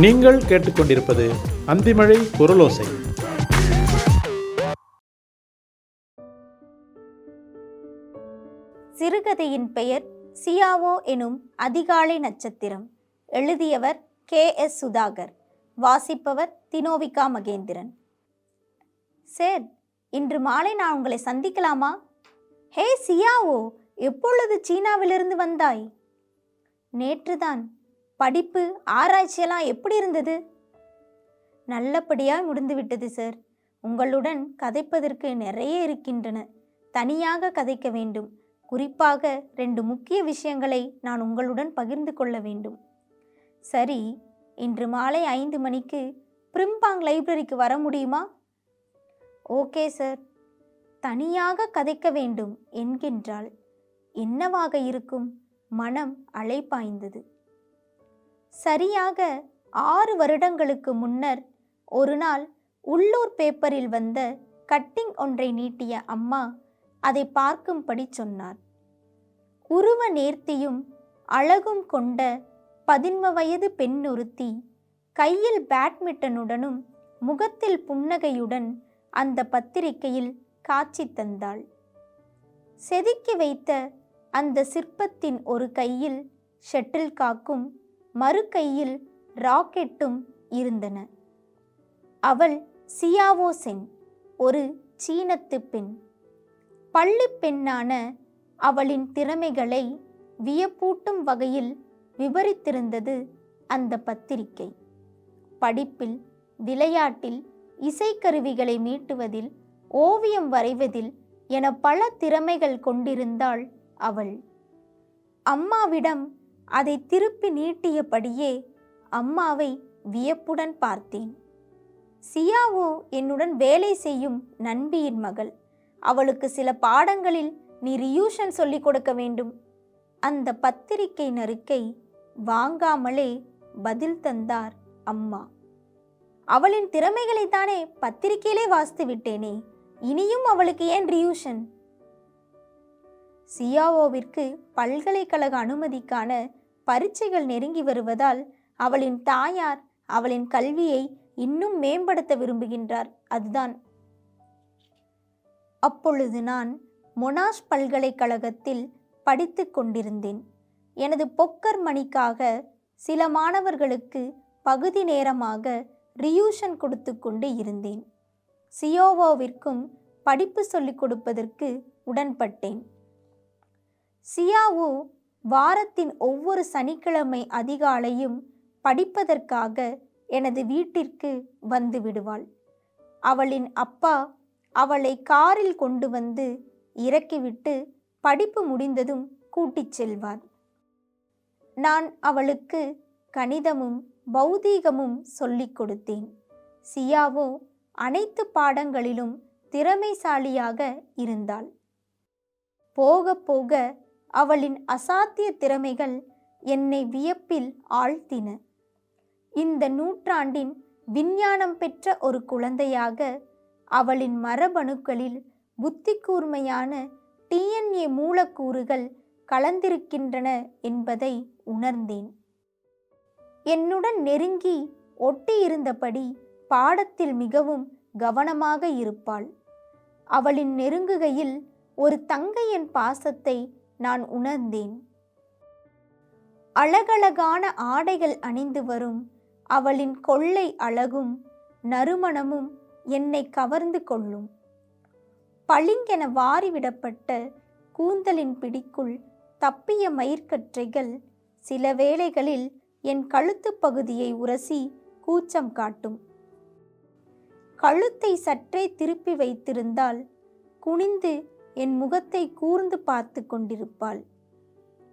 நீங்கள் கேட்டுக்கொண்டிருப்பது அந்திமழை குரலோசை. சிறுகதையின் பெயர் சியாவோ எனும் அதிகாலை நட்சத்திரம். எழுதியவர் கே. எஸ். சுதாகர். வாசிப்பவர் தினோவிகா மகேந்திரன். சார் இன்று மாலை நான் உங்களை சந்திக்கலாமா? ஹே சியாவோ எப்பொழுது சீனாவிலிருந்து வந்தாய்? நேற்றுதான். படிப்பு ஆராய்ச்சியெல்லாம் எப்படி இருந்தது? நல்லபடியாக முடிந்துவிட்டது சார் உங்களுடன் கதைப்பதற்கு நிறைய இருக்கின்றன. தனியாக கதைக்க வேண்டும். குறிப்பாக ரெண்டு முக்கிய விஷயங்களை நான் உங்களுடன் பகிர்ந்து கொள்ள வேண்டும். சரி இன்று மாலை ஐந்து மணிக்கு பிரிம்பாங் லைப்ரரிக்கு வர முடியுமா? ஓகே சார் தனியாக கதைக்க வேண்டும் என்கின்றால் என்னவாக இருக்கும்? மனம் அலைப்பாய்ந்தது சரியாக ஆறு வருடங்களுக்கு முன்னர் ஒரு நாள் உள்ளூர் பேப்பரில் வந்த கட்டிங் ஒன்றை நீட்டிய அம்மா அதை பார்க்கும்படி சொன்னார். உருவ நேர்த்தியும் அழகும் கொண்ட பதின்ம வயது பெண்ணொருத்தி கையில் பேட்மிட்டனுடனும் முகத்தில் புன்னகையுடன் அந்த பத்திரிகையில் காட்சி தந்தாள். செதுக்கி வைத்த அந்த சிற்பத்தின் ஒரு கையில் ஷெட்டில் காக்கும் மறுகையில் ராக்கெட்டும் இருந்தன. அவள் சியாவோ சென் ஒரு சீனத்து பெண். பள்ளி பெண்ணான அவளின் திறமைகளை வியப்பூட்டும் வகையில் விவரித்திருந்தது அந்த பத்திரிகை. படிப்பில் விளையாட்டில் இசைக்கருவிகளை மீட்டுவதில் ஓவியம் வரைவதில் என பல திறமைகள் கொண்டிருந்தாள் அவள். அம்மாவிடம் அதை திருப்பி நீட்டியபடியே அம்மாவை வியப்புடன் பார்த்தேன். சியாவோ என்னுடன் வேலை செய்யும் நண்பியின் மகள். அவளுக்கு சில பாடங்களில் நீ ரியூஷன் சொல்லிக் கொடுக்க வேண்டும். அந்த பத்திரிகை நறுக்கை வாங்காமலே பதில் தந்தார் அம்மா. அவளின் திறமைகளைத்தானே பத்திரிகையிலே வாசித்து விட்டேனே. இனியும் அவளுக்கு ஏன் ரியூஷன்? சியாவோவிற்கு பல்கலைக்கழக அனுமதிக்கான பரீட்சைகள் நெருங்கி வருவதால் அவளின் தாயார் அவளின் கல்வியை இன்னும் மேம்படுத்த விரும்புகின்றார். அதுதான். அப்பொழுது நான் மொனாஷ் பல்கலைக்கழகத்தில் படித்து கொண்டிருந்தேன். எனது பொக்கர் மணிக்காக சில மாணவர்களுக்கு பகுதி நேரமாக ரியூஷன் கொடுத்து கொண்டு இருந்தேன். சியோவோவிற்கும் படிப்பு சொல்லிக் கொடுப்பதற்கு உடன்பட்டேன். சியாவோ வாரத்தின் ஒவ்வொரு சனிக்கிழமை அதிகாலையும் படிப்பதற்காக எனது வீட்டிற்கு வந்து விடுவாள். அவளின் அப்பா அவளை காரில் கொண்டு வந்து இறக்கிவிட்டு படிப்பு முடிந்ததும் கூட்டிச் செல்வார். நான் அவளுக்கு கணிதமும் பௌதீகமும் சொல்லிக் கொடுத்தேன். சியாவோ அனைத்து பாடங்களிலும் திறமைசாலியாக இருந்தாள். போக போக அவளின் அசாத்திய திறமைகள் என்னை வியப்பில் ஆழ்த்தின. இந்த நூற்றாண்டின் விஞ்ஞானம் பெற்ற ஒரு குழந்தையாக அவளின் மரபணுக்களில் புத்தி கூர்மையான டிஎன்ஏ மூலக்கூறுகள் கலந்திருக்கின்றன என்பதை உணர்ந்தேன். என்னுடன் நெருங்கி ஒட்டியிருந்தபடி பாடத்தில் மிகவும் கவனமாக இருப்பாள். அவளின் நெருங்குகையில் ஒரு தங்கையின் பாசத்தை நான் உணர்ந்தேன். அழகழகான ஆடைகள் அணிந்து வரும் அவளின் கொள்ளை அழகும் நறுமணமும் என்னை கவர்ந்து கொள்ளும். பளிங்கென வாரிவிடப்பட்ட கூந்தலின் பிடிக்குள் தப்பிய மயிர்கற்றைகள் சில வேளைகளில் என் கழுத்து பகுதியை உரசி கூச்சம் காட்டும். கழுத்தை சற்றே திருப்பி வைத்திருந்தால் குனிந்து என் முகத்தை கூர்ந்து பார்த்து கொண்டிருப்பாள்.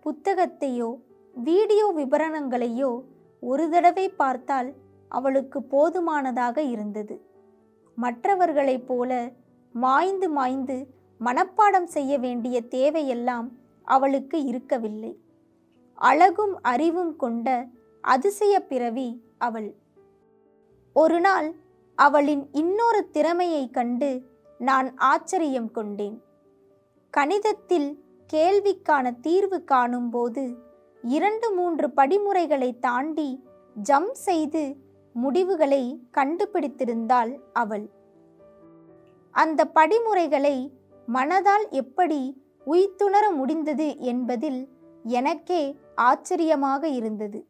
புத்தகத்தையோ வீடியோ விபரணங்களையோ ஒரு தடவை பார்த்தால் அவளுக்கு போதுமானதாக இருந்தது. மற்றவர்களைப் போல மாய்ந்து மாய்ந்து மனப்பாடம் செய்ய வேண்டிய தேவையெல்லாம் அவளுக்கு இருக்கவில்லை. அழகும் அறிவும் கொண்ட அதிசய பிறவி அவள். ஒரு நாள் அவளின் இன்னொரு திறமையைக் கண்டு நான் ஆச்சரியம் கொண்டேன். கணிதத்தில் கேள்விக்கான தீர்வு காணும்போது இரண்டு மூன்று படிமுறைகளை தாண்டி ஜம்ப் செய்து முடிவுகளை கண்டுபிடித்திருந்தாள் அவள். அந்த படிமுறைகளை மனதால் எப்படி உய்த்துணர முடிந்தது என்பதில் எனக்கே ஆச்சரியமாக இருந்தது.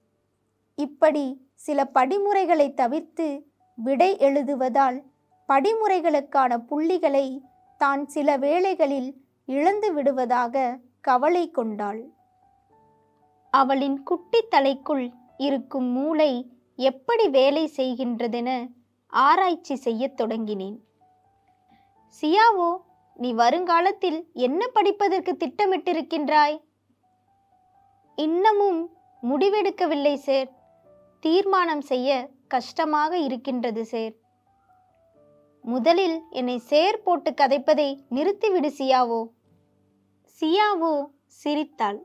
இப்படி சில படிமுறைகளை தவிர்த்து விடை எழுதுவதால் படிமுறைகளுக்கான புள்ளிகளை தான் சில வேளைகளில் இழந்து விடுவதாக கவலை கொண்டாள். அவளின் குட்டி தலைக்குள் இருக்கும் மூளை எப்படி வேலை செய்கின்றதென ஆராய்ச்சி செய்யத் தொடங்கினேன். சியாவோ நீ வருங்காலத்தில் என்ன படிப்பதற்கு திட்டமிட்டிருக்கின்றாய்? இன்னமும் முடிவெடுக்கவில்லை சேர். தீர்மானம் செய்ய கஷ்டமாக இருக்கின்றது சேர். முதலில் என்னை சேர் போட்டு கதைப்பதை நிறுத்திவிடு சியாவோ. சியாவோ சிரித்தாள்.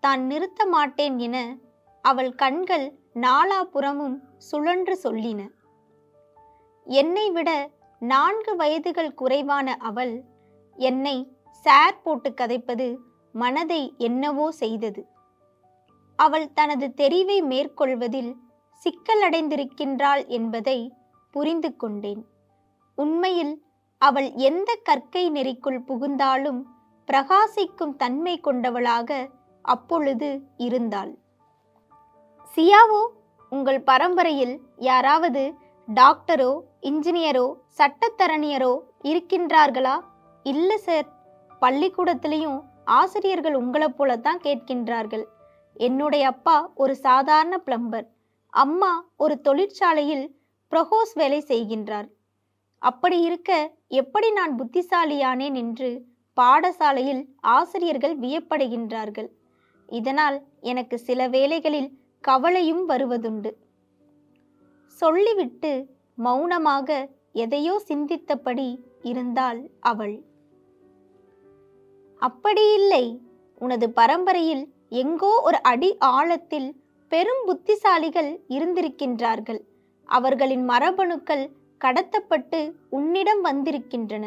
தான் நிறுத்த மாட்டேன் என அவள் கண்கள் நாலாபுறமும் சுழன்று சொல்லின. என்னை விட நான்கு வயதுகள் குறைவான அவள் என்னை சேர் போட்டு கதைப்பது மனதை என்னவோ செய்தது. அவள் தனது தெரிவை மேற்கொள்வதில் சிக்கலடைந்திருக்கின்றாள் என்பதை புரிந்து கொண்டேன். உண்மையில் அவள் எந்த கற்கை நெறிக்குள் புகுந்தாலும் பிரகாசிக்கும் தன்மை கொண்டவளாக அப்பொழுது இருந்தாள். சியாவோ உங்கள் பரம்பரையில் யாராவது டாக்டரோ இன்ஜினியரோ சட்டத்தரணியரோ இருக்கின்றார்களா? இல்லை சார் பள்ளிக்கூடத்திலையும் ஆசிரியர்கள் உங்களைப் போலத்தான் கேட்கின்றார்கள். என்னுடைய அப்பா ஒரு சாதாரண பிளம்பர். அம்மா ஒரு தொழிற்சாலையில் ப்ரொஹோஸ் வேலை செய்கின்றார். அப்படி இருக்க எப்படி நான் புத்திசாலியானேன் என்று பாடசாலையில் ஆசிரியர்கள் வியப்படைகின்றார்கள்? இதனால் எனக்கு சில வேளைகளில் கவலையும் வருவதுண்டு. சொல்லிவிட்டு மௌனமாக எதையோ சிந்தித்தபடி இருந்தாள் அவள். அப்படியில்லை உனது பரம்பரையில் எங்கோ ஒரு அடி ஆழத்தில் பெரும் புத்திசாலிகள் இருந்திருக்கின்றார்கள். அவர்களின் மரபணுக்கள் கடத்தப்பட்டு உன்னிடம் வந்திருக்கின்றன.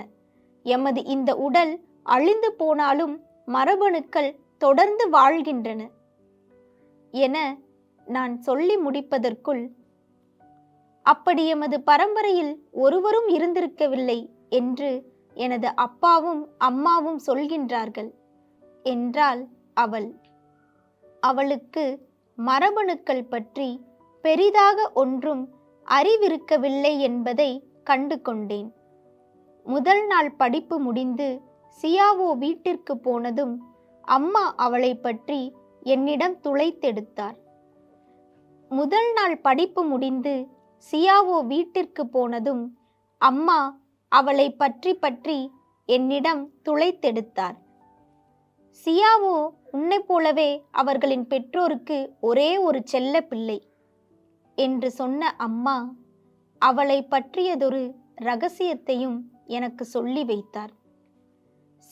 எமது இந்த உடல் அழிந்து போனாலும் மரபணுக்கள் தொடர்ந்து வாழ்கின்றன. என நான் சொல்லி முடிப்பதற்குள் அப்படி எமது பரம்பரையில் ஒருவரும் இருந்திருக்கவில்லை என்று எனது அப்பாவும் அம்மாவும் சொல்கின்றார்கள். என்றாள் அவள். அவளுக்கு மரபணுக்கள் பற்றி பெரிதாக ஒன்றும் அறிவிருக்கவில்லை என்பதை கண்டு கொண்டேன் முதல் நாள் படிப்பு முடிந்து சியாவோ வீட்டிற்கு போனதும் அம்மா அவளை பற்றி என்னிடம் துளைத்தெடுத்தார். முதல் நாள் படிப்பு முடிந்து சியாவோ வீட்டிற்கு போனதும் அம்மா அவளை பற்றி பற்றி என்னிடம் துளைத்தெடுத்தார். சியாவோ உன்னைப் போலவே அவர்களின் பெற்றோருக்கு ஒரே ஒரு செல்ல பிள்ளை. என்று சொன்ன அம்மா அவளை பற்றியதொரு ரகசியத்தையும் எனக்கு சொல்லி வைத்தார்.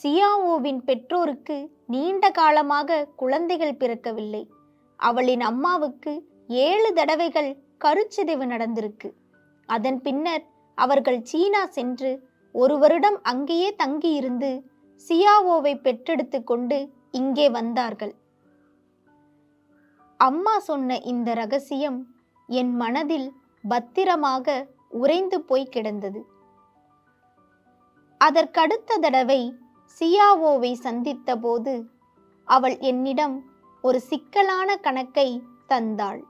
சியாவோவின் பெற்றோருக்கு நீண்ட காலமாக குழந்தைகள் பிறக்கவில்லை. அவளின் அம்மாவுக்கு ஏழு தடவைகள் கருச்சிதைவு நடந்திருக்கு. அதன் பின்னர் அவர்கள் சீனா சென்று ஒரு வருடம் அங்கேயே தங்கியிருந்து சியாவோவை பெற்றெடுத்து கொண்டு இங்கே வந்தார்கள். அம்மா சொன்ன இந்த ரகசியம் என் மனதில் பத்திரமாக உறைந்து போய் கிடந்தது. அதற்கடுத்த தடவை சியாவோவை சந்தித்த போது அவள் என்னிடம் ஒரு சிக்கலான கணக்கை தந்தாள்.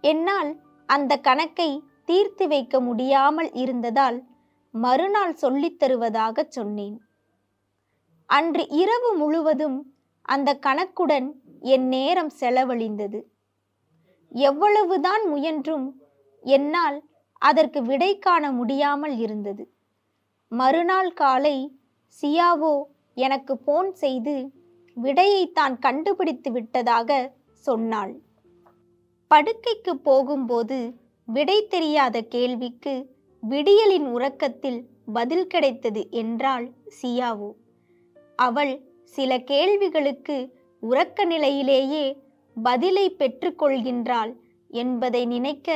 என்னால் அந்த கணக்கை தீர்த்து வைக்க முடியாமல் இருந்ததால் மறுநாள் சொல்லித் தருவதாக சொன்னேன். அன்று இரவு முழுவதும் அந்த கணக்குடன் என் நேரம் செலவழிந்தது. எவ்வளவுதான் முயன்றும் என்னால் அதற்கு விடை காண முடியாமல் இருந்தது. மறுநாள் காலை சியாவோ எனக்கு போன் செய்து விடையை தான் கண்டுபிடித்து விட்டதாக சொன்னாள். படுக்கைக்கு போகும்போது விடை தெரியாத கேள்விக்கு விடியலின் உறக்கத்தில் பதில் கிடைத்தது என்றாள் சியாவோ. அவள் சில கேள்விகளுக்கு உறக்க நிலையிலேயே பதிலை பெற்றுக்கொள்கின்றாள் என்பதை நினைக்க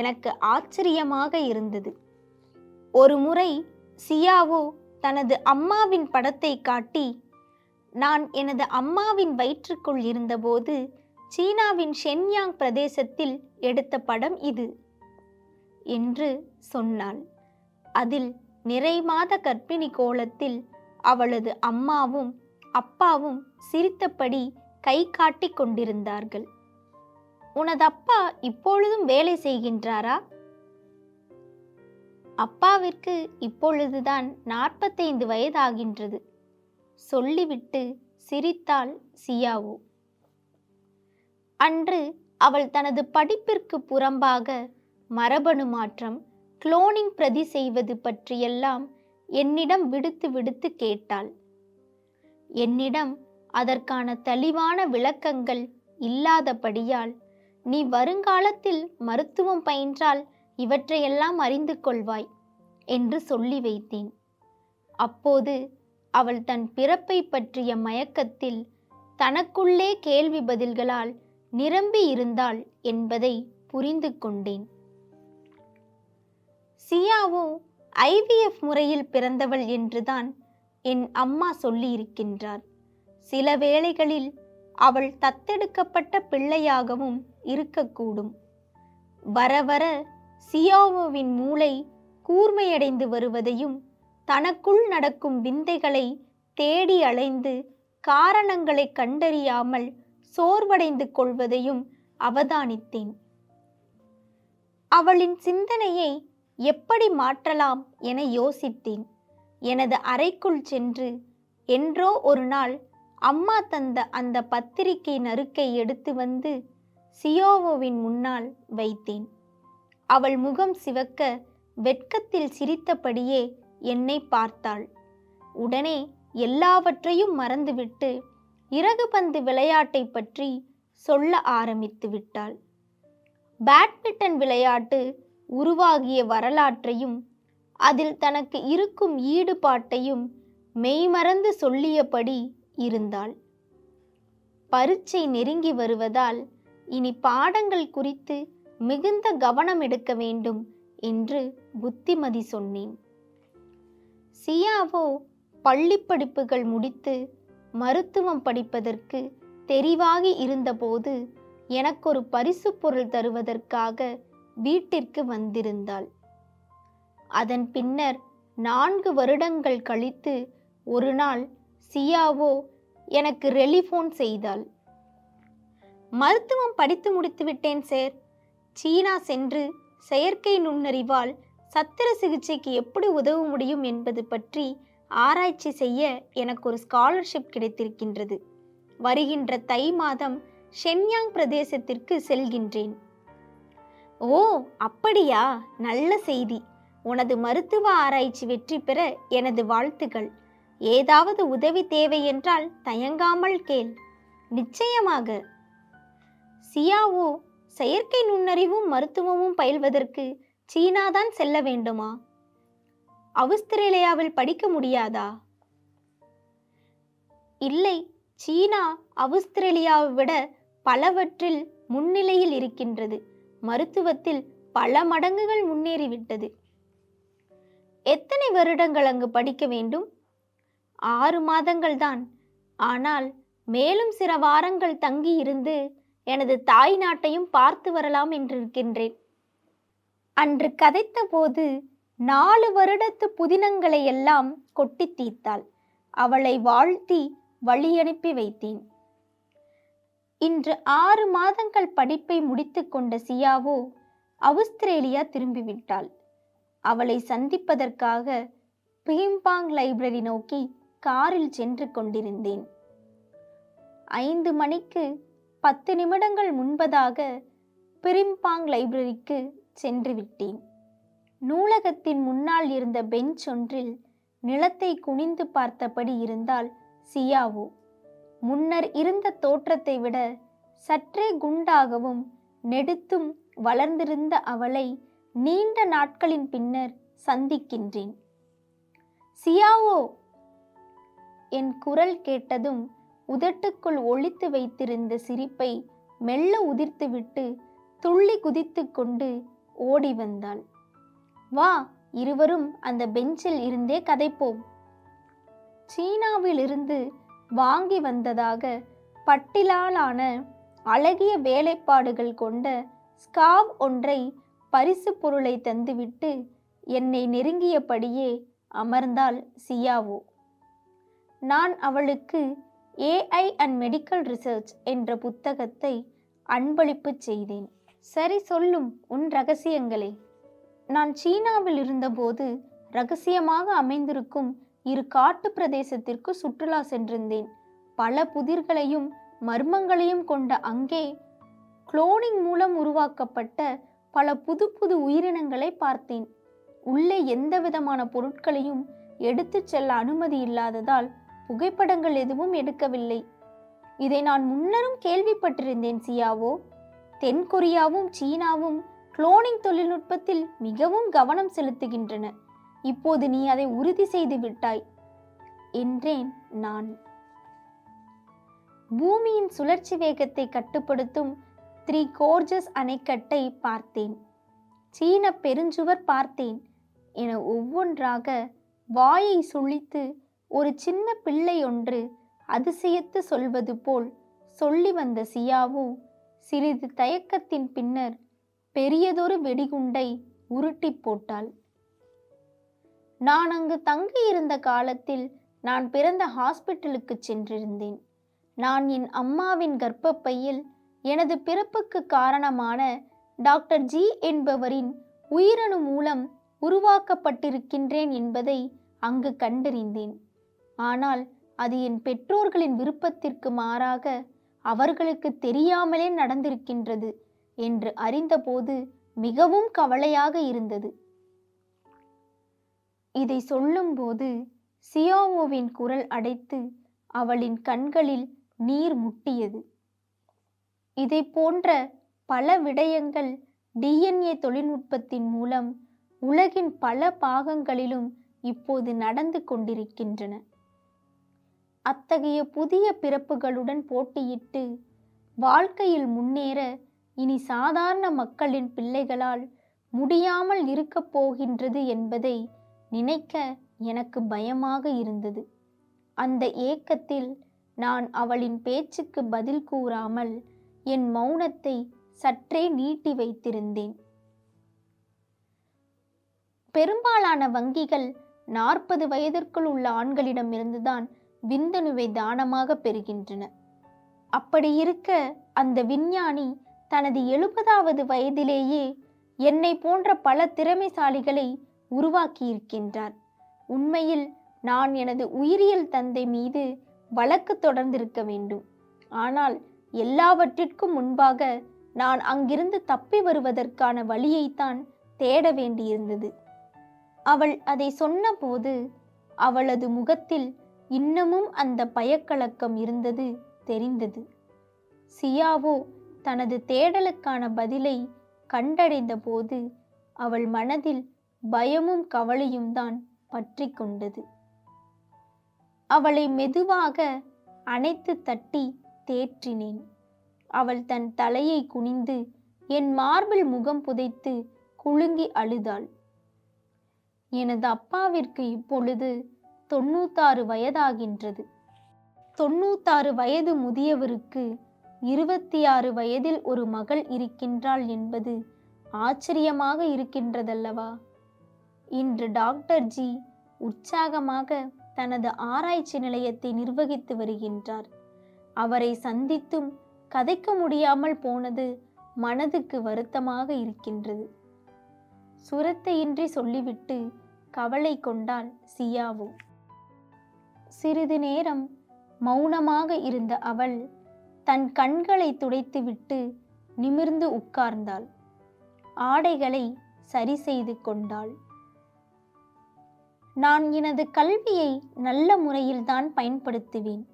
எனக்கு ஆச்சரியமாக இருந்தது. ஒரு முறை சியாவோ தனது அம்மாவின் படத்தை காட்டி நான் எனது அம்மாவின் வயிற்றுக்குள் இருந்தபோது சீனாவின் ஷென்யாங் பிரதேசத்தில் எடுத்த படம் இது என்று சொன்னாள். அதில் நிறைமாத கர்ப்பிணி கோலத்தில் அவளது அம்மாவும் அப்பாவும் சிரித்தபடி கை காட்டிக் கொண்டிருந்தார்கள். உனது அப்பா இப்பொழுதும் வேலை செய்கின்றாரா? அப்பாவிற்கு இப்பொழுதுதான் நாற்பத்தைந்து வயதாகின்றது. சொல்லிவிட்டு சிரித்தாள் சியாவோ. அன்று அவள் தனது படிப்பிற்கு புறம்பாக மரபணு மாற்றம் குளோனிங் பிரதி செய்வது பற்றியெல்லாம் என்னிடம் விடுத்து விடுத்து கேட்டாள். என்னிடம் அதற்கான தெளிவான விளக்கங்கள் இல்லாதபடியால் நீ வருங்காலத்தில் மருத்துவம் பயின்றால் இவற்றையெல்லாம் அறிந்து கொள்வாய் என்று சொல்லி வைத்தேன். அப்போது அவள் தன் பிறப்பை பற்றிய மயக்கத்தில் தனக்குள்ளே கேள்வி பதில்களால் நிரம்பி இருந்தாள் என்பதை புரிந்து கொண்டேன். சியாவோ ஐவிஎஃப் முறையில் பிறந்தவள் என்றுதான் என் அம்மா சொல்லியிருக்கின்றார். சில வேளைகளில் அவள் தத்தெடுக்கப்பட்ட பிள்ளையாகவும் இருக்கக்கூடும். வர வர சியாவோவின் மூளை கூர்மையடைந்து வருவதையும் தனக்குள் நடக்கும் விந்தைகளை தேடி அலைந்து காரணங்களை கண்டறியாமல் சோர்வடைந்து கொள்வதையும் அவதானித்தேன். அவளின் சிந்தனையை எப்படி மாற்றலாம் என யோசித்தேன். எனது அறைக்குள் சென்று என்றோ ஒரு நாள் அம்மா தந்த அந்த பத்திரிகை நறுக்கை எடுத்து வந்து சியோவோவின் முன்னால் வைத்தேன். அவள் முகம் சிவக்க வெட்கத்தில் சிரித்தபடியே என்னை பார்த்தாள். உடனே எல்லாவற்றையும் மறந்துவிட்டு இறகு பந்து விளையாட்டை பற்றி சொல்ல ஆரம்பித்து விட்டாள். பேட்மிண்டன் விளையாட்டு உருவாகிய வரலாற்றையும் அதில் தனக்கு இருக்கும் ஈடுபாட்டையும் மெய்மறந்து சொல்லியபடி இருந்தாள். பரீட்சை நெருங்கி வருவதால் இனி பாடங்கள் குறித்து மிகுந்த கவனம் எடுக்க வேண்டும் என்று புத்திமதி சொன்னேன். சியாவோ பள்ளி படிப்புகள் முடித்து மருத்துவம் படிப்பதற்கு தெரிவாகி இருந்தபோது எனக்கொரு பரிசு பொருள் தருவதற்காக வீட்டிற்கு வந்திருந்தாள். அதன் பின்னர் நான்கு வருடங்கள் கழித்து ஒரு நாள் சியாவோ எனக்கு ரெலிஃபோன் செய்தாள். மருத்துவம் படித்து முடித்து விட்டேன் சார். சீனா சென்று செயற்கை நுண்ணறிவால் சத்திர சிகிச்சைக்கு எப்படி உதவ முடியும் என்பது பற்றி ஆராய்ச்சி செய்ய எனக்கு ஒரு ஸ்காலர்ஷிப் கிடைத்திருக்கின்றது. வருகின்ற தை மாதம் ஷென்யாங் பிரதேசத்திற்கு செல்கின்றேன். ஓ அப்படியா? நல்ல செய்தி. உனது மருத்துவ ஆராய்ச்சி வெற்றி பெற எனது வாழ்த்துக்கள். ஏதாவது உதவி தேவை என்றால் தயங்காமல் கேள். நிச்சயமாக. சியாவோ செயற்கை நுண்ணறிவும் மருத்துவமும் பயில்வதற்கு சீனாதான் செல்ல வேண்டுமா? அவுஸ்திரேலியாவில் படிக்க முடியாதா? இல்லை சீனா அவுஸ்திரேலியாவை விட பலவற்றில் முன்னிலையில் இருக்கின்றது. மருத்துவத்தில் பல மடங்குகள் முன்னேறிவிட்டது. எத்தனை வருடங்கள் அங்கு படிக்க வேண்டும்? ஆறு மாதங்கள் தான் ஆனால் மேலும் சில வாரங்கள் தங்கி இருந்து எனது தாய் நாட்டையும் பார்த்து வரலாம் என்றிருக்கின்றேன். அன்று கதைத்த போது நாலு வருடத்து புதினங்களை எல்லாம் கொட்டி தீர்த்தாள். அவளை வாழ்த்தி வழி அனுப்பி வைத்தேன். இன்று ஆறு மாதங்கள் படிப்பை முடித்துக்கொண்ட சியாவோ அவுஸ்திரேலியா திரும்பிவிட்டாள். அவளை சந்திப்பதற்காக பீம்பாங் லைப்ரரி நோக்கி காரில் சென்று கொண்டிருந்தேன். ஐந்து மணிக்கு பத்து நிமிடங்கள் முன்பதாக பிரிம்பாங் லைப்ரரிக்கு சென்று விட்டேன். நூலகத்தின் முன்னால் இருந்த பெஞ்ச் ஒன்றில் நிலத்தை குனிந்து பார்த்தபடி இருந்தால் சியாவோ. முன்னர் இருந்த தோற்றத்தை விட சற்றே குண்டாகவும் நெடுத்தும் வளர்ந்திருந்த அவளை நீண்ட நாட்களின் பின்னர் சந்திக்கின்றேன். சியாவோ என் குரல் கேட்டதும் உதட்டுக்குள் ஒளித்து வைத்திருந்த சிரிப்பை மெல்ல உதிர்த்துவிட்டு துள்ளி குதித்து கொண்டு ஓடி வந்தாள். வா இருவரும் அந்த பெஞ்சில் இருந்தே கதைப்போம். சீனாவிலிருந்து வாங்கி வந்ததாக பட்டிலாலான அழகிய வேலைப்பாடுகள் கொண்ட ஸ்காவ் ஒன்றை பரிசு பொருளை தந்துவிட்டு என்னை நெருங்கியபடியே அமர்ந்தாள் சியாவோ. நான் அவளுக்கு ஏஐ அண்ட் மெடிக்கல் ரிசர்ச் என்ற புத்தகத்தை அன்பளிப்பு செய்தேன். சரி சொல்லும் உன் ரகசியங்களே. நான் சீனாவில் இருந்தபோது ரகசியமாக அமைந்திருக்கும் இரு காட்டு பிரதேசத்திற்கு சுற்றுலா சென்றிருந்தேன். பல புதிர்களையும் மர்மங்களையும் கொண்ட அங்கே குளோனிங் மூலம் உருவாக்கப்பட்ட பல புது புது உயிரினங்களை பார்த்தேன். உள்ளே எந்த விதமான பொருட்களையும் எடுத்துச் செல்ல அனுமதி இல்லாததால் புகைப்படங்கள் எதுவும் எடுக்கவில்லை. இதை நான் முன்னரும் கேள்விப்பட்டிருந்தேன் சியாவோ. தென் கொரியாவும் சீனாவும் குளோனிங் தொழில்நுட்பத்தில் மிகவும் கவனம் செலுத்துகின்றன. இப்போது நீ அதை உறுதி செய்து விட்டாய் என்றேன் நான். பூமியின் சுழற்சி வேகத்தை கட்டுப்படுத்தும் த்ரீ கோர்ஜஸ் அணைக்கட்டை பார்த்தேன். சீன பெருஞ்சுவர் பார்த்தேன் என ஒவ்வொன்றாக வாயை சுழித்து ஒரு சின்ன பிள்ளை ஒன்று அதிசயத்து சொல்வது போல் சொல்லி வந்த சியாவு சிறிது தயக்கத்தின் பின்னர் பெரியதொரு வெடிகுண்டை உருட்டி போட்டாள். நான் அங்கு தங்கியிருந்த காலத்தில் நான் பிறந்த ஹாஸ்பிட்டலுக்கு சென்றிருந்தேன். நான் என் அம்மாவின் கர்ப்பப்பையில் எனது பிறப்புக்கு காரணமான டாக்டர் ஜி என்பவரின் உயிரணு மூலம் உருவாக்கப்பட்டிருக்கின்றேன் என்பதை அங்கு கண்டறிந்தேன். ஆனால் அது என் பெற்றோர்களின் விருப்பத்திற்கு மாறாக அவர்களுக்கு தெரியாமலே நடந்திருக்கின்றது என்று அறிந்தபோது மிகவும் கவலையாக இருந்தது. இதை சொல்லும்போது சியோவோவின் குரல் அடைத்து அவளின் கண்களில் நீர் முட்டியது. இதை போன்ற பல விடயங்கள் டிஎன்ஏ தொழில்நுட்பத்தின் மூலம் உலகின் பல பாகங்களிலும் இப்போது நடந்து கொண்டிருக்கின்றன. அத்தகைய புதிய பிறப்புகளுடன் போட்டியிட்டு வாழ்க்கையில் முன்னேற இனி சாதாரண மக்களின் பிள்ளைகளால் முடியாமல் இருக்கப் போகின்றது என்பதை நினைக்க எனக்கு பயமாக இருந்தது. அந்த ஏக்கத்தில் நான் அவளின் பேச்சுக்கு பதில் கூறாமல் என் மௌனத்தை சற்றே நீட்டி வைத்திருந்தேன். பெரும்பாலான வங்கிகள் நாற்பது வயதிற்குள் உள்ள ஆண்களிடமிருந்துதான் விந்தணுவை தானமாக பெறுகின்றன. அப்படி இருக்க அந்த விஞ்ஞானி தனது எழுபதாவது வயதிலேயே என்னை போன்ற பல திறமைசாலிகளை உருவாக்கியிருக்கின்றார். உண்மையில் நான் எனது உயிரியல் தந்தை மீது வழக்கு தொடர்ந்திருக்க வேண்டும். ஆனால் எல்லாவற்றிற்கும் முன்பாக நான் அங்கிருந்து தப்பி வருவதற்கான வழியைத்தான் தேட வேண்டியிருந்தது. அவள் அதை சொன்னபோது அவளது முகத்தில் இன்னமும் அந்த பயக்கலக்கம் இருந்தது தெரிந்தது. சியாவோ தனது தேடலுக்கான பதிலை கண்டடைந்த போது அவள் மனதில் பயமும் கவலையும் தான் பற்றி கொண்டது. அவளை மெதுவாக அணைத்து தட்டி தேற்றினேன். அவள் தன் தலையை குனிந்து என் மார்பில் முகம் புதைத்து குலுங்கி அழுதாள். எனது அப்பாவிற்கு இப்பொழுது தொண்ணூத்தாறு வயதாகின்றது. தொண்ணூத்தாறு வயது முதியவருக்கு இருபத்தி ஆறு வயதில் ஒரு மகள் இருக்கின்றாள் என்பது ஆச்சரியமாக இருக்கின்றதல்லவா? இன்று டாக்டர் ஜி உற்சாகமாக தனது ஆராய்ச்சி நிலையத்தை நிர்வகித்து வருகின்றார். அவரை சந்தித்தும் கதைக்க முடியாமல் போனது மனதுக்கு வருத்தமாக இருக்கின்றது. சுரத்தையின்றி சொல்லிவிட்டு கவலை கொண்டாள் சியாவோ. சிறிது நேரம் மௌனமாக இருந்த அவள் தன் கண்களை துடைத்துவிட்டு நிமிர்ந்து உட்கார்ந்தாள். ஆடைகளை சரி செய்து கொண்டாள். நான் எனது கல்வியை நல்ல முறையில்தான் பயன்படுத்துவேன்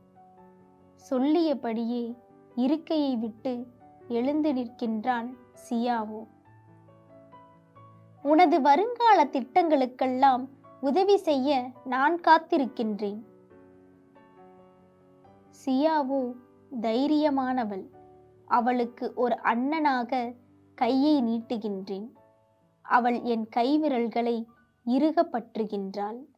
சொல்லியபடியே இருக்கையை விட்டு எழுந்து நிற்கின்றான் சியாவோ. உனது வருங்கால திட்டங்களுக்கெல்லாம் உதவி செய்ய நான் காத்திருக்கின்றேன். சியாவோ தைரியமானவள். அவளுக்கு ஒரு அண்ணனாக கையை நீட்டுகின்றேன். அவள் என் கைவிரல்களை இறுக பற்றுகின்றாள்.